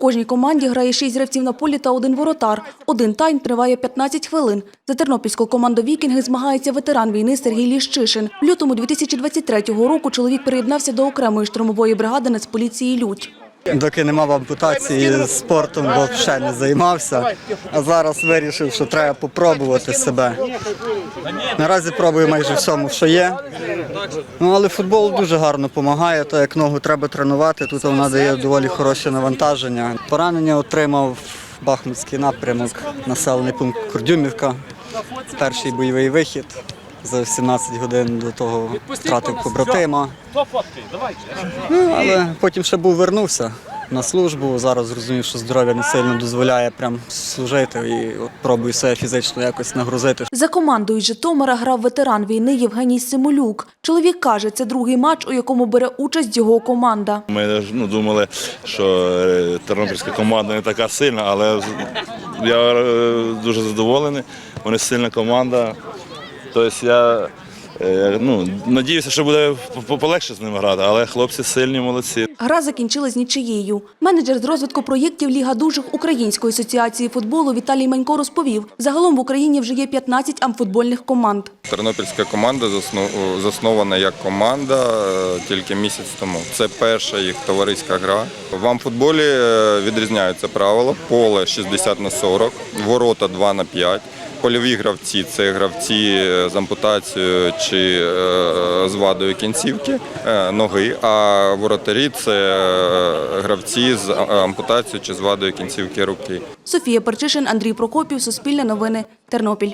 Кожній команді грає шість гравців на полі та один воротар. Один тайм триває 15 хвилин. За тернопільську команду «Вікінги» змагається ветеран війни Сергій Ліщишин. В лютому 2023 року чоловік приєднався до окремої штурмової бригади Нацполіції «Людь». Доки не мав ампутації спортом, ще не займався. А зараз вирішив, що треба попробувати себе. Наразі пробую майже всьому, що є. Ну, але футбол дуже гарно допомагає, то як ногу треба тренувати, тут вона дає доволі хороше навантаження. Поранення отримав Бахмутський напрямок, населений пункт Курдюмівка. Перший бойовий вихід. За 17 годин до того втратив побратима. Ну, але потім ще був вернувся на службу. Зараз зрозумів, що здоров'я не сильно дозволяє прям служити і от пробую себе фізично якось нагрузити. За командою Житомира грав ветеран війни Євгеній Симолюк. Чоловік каже, це другий матч, у якому бере участь його команда. Ми ну, думали, що е, тернопільська команда не така сильна, але я е, дуже задоволений. Вони сильна команда. Тобто я е, ну, надіюся, що буде полегше з ними грати, але хлопці сильні, молодці. Гра закінчилась нічиєю. Менеджер з розвитку проєктів Ліга дужих Української асоціації футболу Віталій Манько розповів, загалом в Україні вже є 15 амфутбольних команд. Тернопільська команда засно- заснована як команда е, тільки місяць тому. Це перша їх товариська гра. В амфутболі е, відрізняються правила: поле 60 на 40, ворота 2 на 5. Польові гравці це гравці е, з ампутацією чи з вадою кінцівки ноги, а воротарі це е, гравці з ампутацією чи з вадою кінцівки руки. Софія Перчишин, Андрій Прокопів, Суспільне новини, Тернопіль.